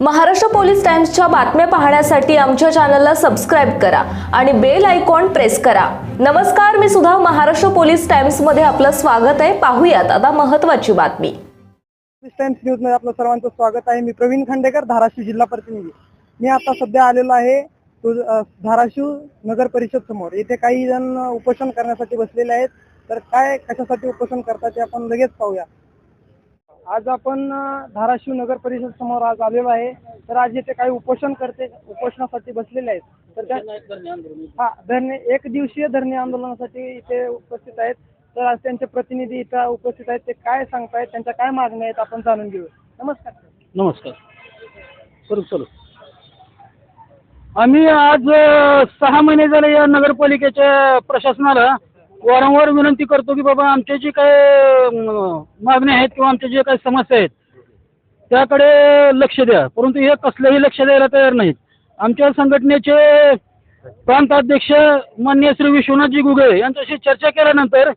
Maharashtra police टाइम्सच्या बातम्या पाहण्यासाठी आमच्या चॅनलला सबस्क्राईब करा आणि बेल आयकॉन प्रेस करा. नमस्कार मी सुद्धा महाराष्ट्र पोलीस टाइम्समध्ये आपलं स्वागत आहे. पाहूयात आता महत्वाची बातमी. टाइम्स न्यूजमध्ये आपलं सर्वांचं स्वागत आहे. मी प्रवीण खांडेकर धाराशिव जिल्हा प्रतिनिधी. मी आता सध्या आलेलो आहे धाराशिव नगर परिषद समोर. येथे काही जण उपोषण करण्यासाठी बसलेले आहेत. तर काय कशासाठी उपोषण करतात ते आपण लगेच पाहूया. आज आपण धाराशिव नगर परिषद समोर आज आलेलो आहे. तर आज येथे काही उपोषण करते उपोषणासाठी बसलेले आहेत. तर त्या हा धरणे एक दिवसीय धरणे आंदोलनासाठी इथे उपस्थित आहेत. तर आज त्यांचे प्रतिनिधी इथं उपस्थित आहेत. ते काय सांगतायत त्यांच्या काय मागण्या आहेत आपण जाणून घेऊ नमस्कार. नमस्कार. करू चलो आम्ही आज सहा महिने झाले या नगरपालिकेच्या प्रशासनाला वारंवार विनंती करतो की बाबा आमच्या जे काय मागणी मागण्या आहेत किंवा आमच्या जे काही समस्या आहेत त्याकडे लक्ष द्या. परंतु हे कसलंही लक्ष द्यायला तयार नाहीत. आमच्या संघटनेचे प्रांताध्यक्ष मान्य श्री विश्वनाथजी गुगळे यांच्याशी चर्चा केल्यानंतर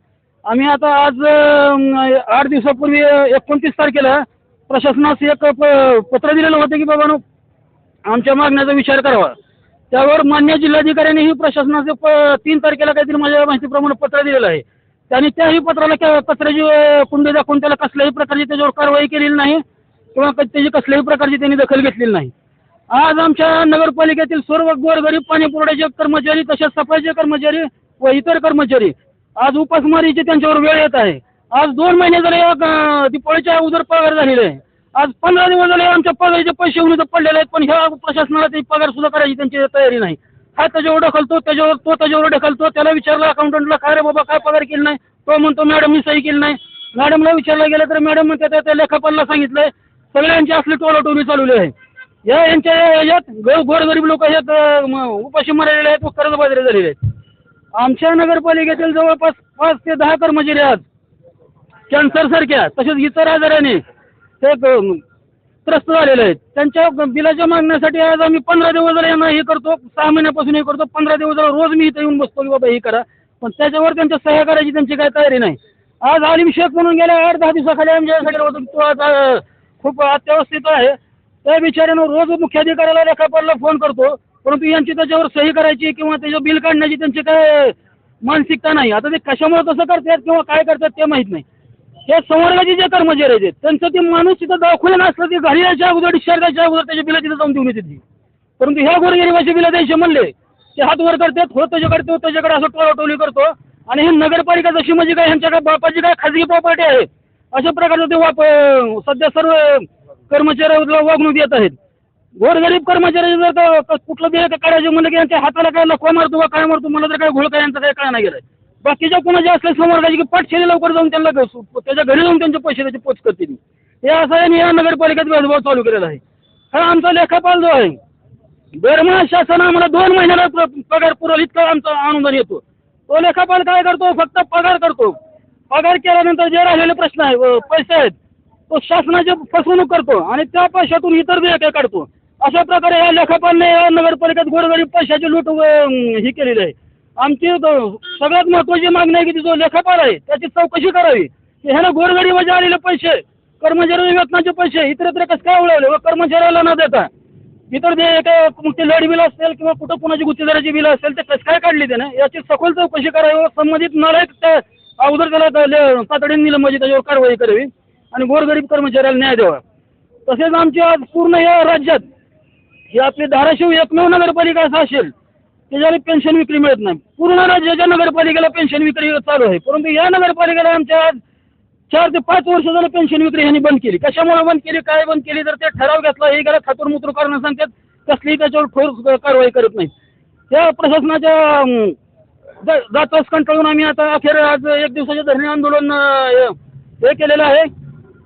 आम्ही आता आज आठ दिवसापूर्वी एकोणतीस तारखेला प्रशासनास एक प- पत्र दिलेलं होतं की बाबा आमच्या मागण्याचा विचार करावा. त्यावर मान्य जिल्हाधिकाऱ्यांनीही प्रशासनाचे प- तीन तारखेला काहीतरी माझ्या माहितीप्रमाणे पत्र दिलेलं आहे. त्यांनी त्याही पत्राला क- कचऱ्याची कुंडी दाखवून त्याला कसल्याही प्रकारची त्याच्यावर कारवाई केलेली नाही किंवा त्याची कसल्याही प्रकारची त्यांनी दखल घेतलेली नाही. आज आमच्या नगरपालिकेतील सर्व गोरगरीब पाणी पुरवठ्याचे कर्मचारी तसेच सफाईचे कर्मचारी व इतर कर्मचारी आज उपासमारीची त्यांच्यावर वेळ येत आहे. आज दोन महिने झाले या ग- दिपाळीच्या अगोदर पगार झालेले आहे. आज पंधरा दिवस झाले आमच्या पगाराचे पैसे येऊन पडलेले आहेत पण ह्या प्रशासनाला ते पगार सुद्धा करायची त्यांची तयारी नाही. हा त्याच्यावर ढकलतो त्याच्यावर तो त्याच्यावर ढकलतो त्याला विचारलं अकाउंटंटला काय रे बाबा काय पगार केली नाही? तो म्हणतो मॅडम मी सही केली नाही. मॅडमला विचारला गेलं तर मॅडम म्हणते त्या- त्या लेखापालला सांगितलंय सगळ्यांची असली टोलाटोली चालवली आहे. या यांच्या याच्यात गोरगरीब लोक यात उपाशी मरलेले आहेत व कर्जबाजारी झालेले आहेत. आमच्या नगरपालिकेतील जवळपास पाच ते दहा कर्मचारी आज कॅन्सर सारख्या तसेच इतर आजाराने. ते त्रस्त झालेले आहेत. त्यांच्या बिलाच्या मागण्यासाठी आज आम्ही पंधरा दिवस जर यांना हे करतो सहा महिन्यापासून हे करतो पंधरा दिवस जर रोज मी इथे येऊन बसतो की बाबा हे करा. पण त्याच्यावर त्यांच्या सह्या करायची त्यांची काय तयारी नाही. आज आलिम शेख म्हणून गेल्या आठ दहा दिवसाखाली आमच्यासाठी होतो तो आता खूप अत्यवस्थित आहे. त्या बिचाऱ्यानं रोज मुख्याधिकाऱ्याला लेखापालला फोन करतो परंतु यांची त्याच्यावर सही करायची किंवा त्याचं बिल काढण्याची त्यांची काय मानसिकता नाही. आता ते कशामुळे तसं करतात किंवा काय करतात ते माहीत नाही. त्या संवर्गाचे जे कर्मचारी आहेत त्यांचं ते माणूस तिथं दवाखान्यात असलं ते घरी यायच्या अगोदर डिस्चार्ज द्यायच्या अगोदर त्याची बिलं तिथं जाऊन देऊन येते ती. परंतु ह्या गोरगरिबाचे बिलं द्यायचे म्हणले ते हात वर करतात हो त्याच्याकडे तो त्याच्याकडे असं टोलाटोली करतो. आणि हे नगरपालिका जशी म्हणजे काय ह्यांच्या काय बापाची काय खाजगी प्रॉपर्टी आहे अशा प्रकारचं ते वाप सध्या सर्व कर्मचाऱ्याला वागणूक देत आहेत. गोरगरीब कर्मचारी जर का कुठलं बी एक काढायचं म्हणलं की यांच्या हाताला काय लखवा मारतो वा काय मारतो मला तर काय घोळ काय यांचं काय काय नाही गेलं बाकीच्या कोणाचे असले समोर की पाठशेरी लवकर जाऊन त्यांना त्याच्या घरी जाऊन त्यांचे पैसे त्याचे पोच करते ती. हे असं या नगरपालिकेत भेदभाव चालू केलेला आहे. हा आमचा लेखापाल जो आहे दरमहा शासन आम्हाला दोन महिन्याला पगार पुरवल इतका आमचा अनुदान येतो. तो लेखापाल काय करतो? फक्त पगार करतो. पगार केल्यानंतर जे राहिलेले प्रश्न आहे पैसे आहेत तो शासनाची फसवणूक करतो आणि त्या पैशातून इतर बी काढतो. अशा प्रकारे या लेखापालने या नगरपालिकेत गोरगरीब पैशाची लूट ही केलेली आहे. आमची सगळ्यात महत्वाची मागणी आहे की जो लेखापाल आहे त्याची चौकशी करावी. की ह्यानं गोरगरीबाचे आलेले पैसे कर्मचारी वेतनाचे पैसे इतरत्र कसं काय उडवले व कर्मचाऱ्याला न देता इतर जे काय मग ते लाइट बिल असेल किंवा कुठं कुणाची गुत्तेदाराची बिलं असेल ते कसं काय काढली त्याने? याची सखोल चौकशी करावी व संबंधित नालायक त्या अगोदर त्याला त्या ले- तातडीने निलंबित त्याच्यावर कारवाई करावी आणि गोरगरीब कर्मचाऱ्याला न्याय द्यावा. तसेच आमच्या आज पूर्ण या राज्यात ही आपली धाराशिव एकमेव नगरपालिका असं असेल त्याच्याला पेन्शन विक्री मिळत नाही. पूर्ण राज्याच्या नगरपालिकेला पेन्शन विक्री चालू आहे. परंतु या नगरपालिकेला आमच्या चार ते पाच वर्ष झालं पेन्शन विक्री ह्यांनी बंद केली. कशामुळे बंद केली? काय बंद केली? तर ते ठराव घेतला हे गेला खातूरमुत्र करणं सांगतात कसलीही त्याच्यावर ठोस कारवाई करत नाही. त्या प्रशासनाच्या जातोस कंटाळून आम्ही आता अखेर आज एक दिवसाचे धरणे आंदोलन हे केलेलं आहे.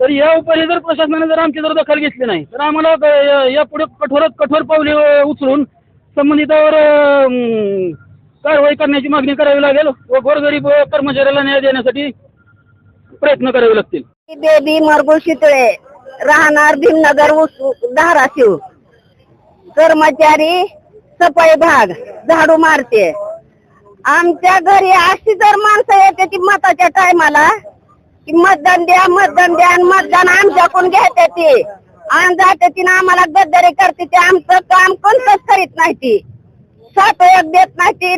तर या उपाय जर प्रशासनाने जर आमची जर दखल घेतली नाही तर आम्हाला यापुढे कठोरात कठोर पावले उचलून संबंधितावर कारवाई करण्याची मागणी करावी लागेल व गोरगरीब कर्मचाऱ्याला न्याय देण्यासाठी प्रयत्न करावे लागतील. बेबी मरगुळ शितळे राहणार भीमनगर उस- धाराशिव. कर्मचारी सफाई भाग झाडू मारते. आमच्या घरी अशी जर माणसं येते ती मताच्या टायमाला की मतदान द्या मतदान द्या आणि मतदान आमच्याकडून घ्यायचे ते. आणि जाते तिने आम्हाला गद्दारी करते ते आमचं काम कोणतंच करीत नाही ती. सात एक देत नाही ती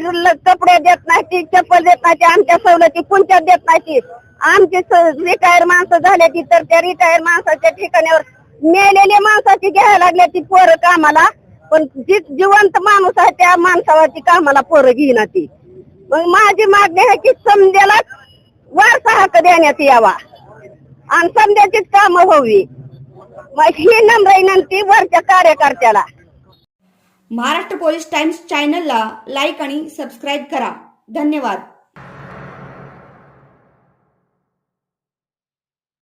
कपडे देत नाही ती चप्पल देत नाही ती आमच्या सवलती कोणत्या देत नाही ती. आमची रिटायर माणसं झाले ती तर त्या रिटायर माणसाच्या ठिकाणावर मेलेल्या माणसाची घ्यायला लागल्या ती पोरं कामाला. पण जी जिवंत माणूस आहे त्या माणसावरती कामाला पोरं घेईना ती. मग माझी मागणी आहे की समजायला वारसा हक्क देण्यात यावा. आणि समजाचीच कामं व्हावी. मग ही नम्र विनंती वरच्या कार्यकर्त्याला. महाराष्ट्र पोलीस टाइम्स चॅनलला लाईक आणि सबस्क्राईब करा. धन्यवाद.